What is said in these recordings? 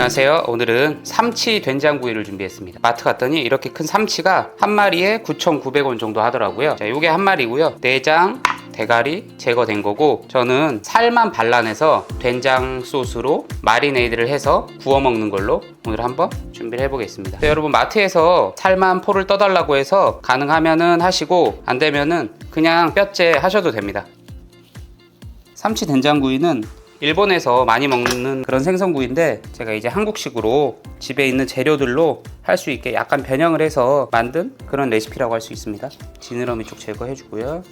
안녕하세요. 오늘은 삼치 된장구이를 준비했습니다. 마트 갔더니 이렇게 큰 삼치가 한 마리에 9,900원 정도 하더라고요. 자, 요게 한 마리고요. 내장, 대가리 제거된 거고 저는 살만 발라내서 된장 소스로 마리네이드를 해서 구워 먹는 걸로 오늘 한번 준비를 해보겠습니다. 네, 여러분 마트에서 살만 포를 떠달라고 해서 가능하면은 하시고 안 되면은 그냥 뼈째 하셔도 됩니다. 삼치 된장구이는 일본에서 많이 먹는 그런 생선구이인데 제가 이제 한국식으로 집에 있는 재료들로 할 수 있게 약간 변형을 해서 만든 그런 레시피라고 할 수 있습니다. 지느러미 쪽 제거해 주고요.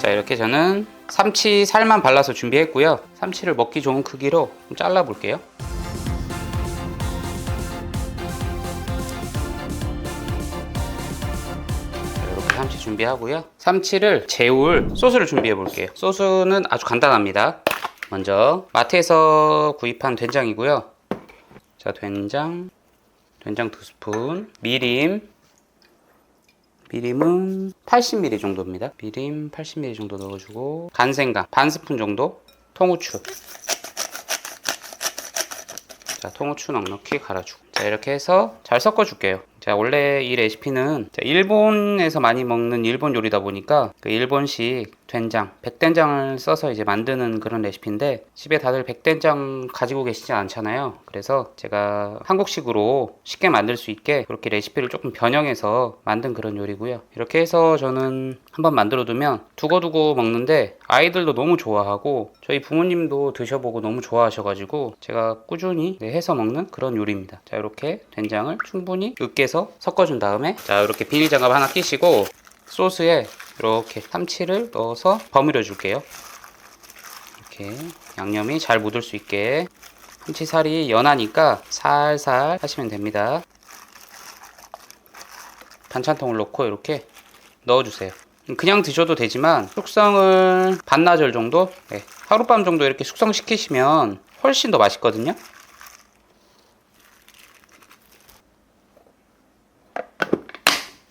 자 이렇게 저는 삼치 살만 발라서 준비했고요. 삼치를 먹기 좋은 크기로 좀 잘라 볼게요. 이렇게 삼치 준비하고요. 삼치를 재울 소스를 준비해 볼게요. 소스는 아주 간단합니다. 먼저 마트에서 구입한 된장이고요. 자 된장 된장 두 스푼 미림 미림은 80ml 정도입니다. 미림 80ml 정도 넣어주고 간생강 반 스푼 정도, 통후추. 자, 통후추 넉넉히 갈아주고. 자, 이렇게 해서 잘 섞어줄게요. 자, 원래 이 레시피는 자, 일본에서 많이 먹는 일본 요리다 보니까 그 일본식 된장, 백된장을 써서 이제 만드는 그런 레시피인데 집에 다들 백된장 가지고 계시지 않잖아요. 그래서 제가 한국식으로 쉽게 만들 수 있게 그렇게 레시피를 조금 변형해서 만든 그런 요리고요. 이렇게 해서 저는 한번 만들어 두면 두고두고 먹는데 아이들도 너무 좋아하고 저희 부모님도 드셔보고 너무 좋아하셔가지고 제가 꾸준히 네, 해서 먹는 그런 요리입니다. 자, 이렇게 된장을 충분히 으깨서 섞어준 다음에 자, 이렇게 비닐 장갑 하나 끼시고 소스에 이렇게 참치를 넣어서 버무려 줄게요. 이렇게 양념이 잘 묻을 수 있게 참치살이 연하니까 살살 하시면 됩니다. 반찬통을 넣고 이렇게 넣어주세요. 그냥 드셔도 되지만 숙성을 반나절 정도, 네, 하룻밤 정도 이렇게 숙성시키시면 훨씬 더 맛있거든요.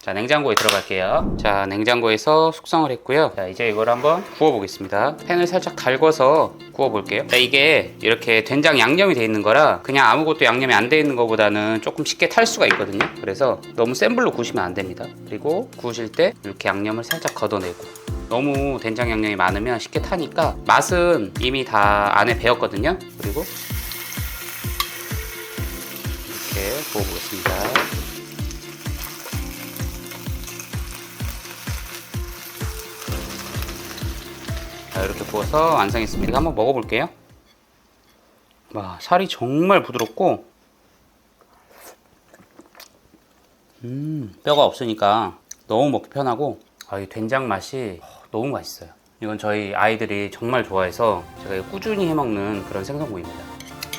자, 냉장고에 들어갈게요. 자, 냉장고에서 숙성을 했고요. 자, 이제 이걸 한번 구워 보겠습니다. 팬을 살짝 달궈서 구워 볼게요. 자, 이게 이렇게 된장 양념이 돼 있는 거라 그냥 아무것도 양념이 안 돼 있는 것보다는 조금 쉽게 탈 수가 있거든요. 그래서 너무 센 불로 구우시면 안 됩니다. 그리고 구우실 때 이렇게 양념을 살짝 걷어내고 너무 된장 양념이 많으면 쉽게 타니까 맛은 이미 다 안에 배었거든요. 그리고 이렇게 구워 보겠습니다. 자, 이렇게 구워서 완성했습니다. 한번 먹어볼게요. 와, 살이 정말 부드럽고, 음, 뼈가 없으니까 너무 먹기 편하고, 아, 이 된장 맛이 너무 맛있어요. 이건 저희 아이들이 정말 좋아해서 제가 꾸준히 해먹는 그런 생선구이입니다.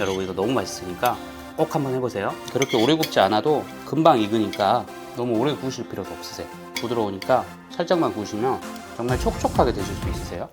여러분, 이거 너무 맛있으니까 꼭 한번 해보세요. 그렇게 오래 굽지 않아도 금방 익으니까 너무 오래 구우실 필요도 없으세요. 부드러우니까 살짝만 구우시면 정말 촉촉하게 드실 수 있으세요.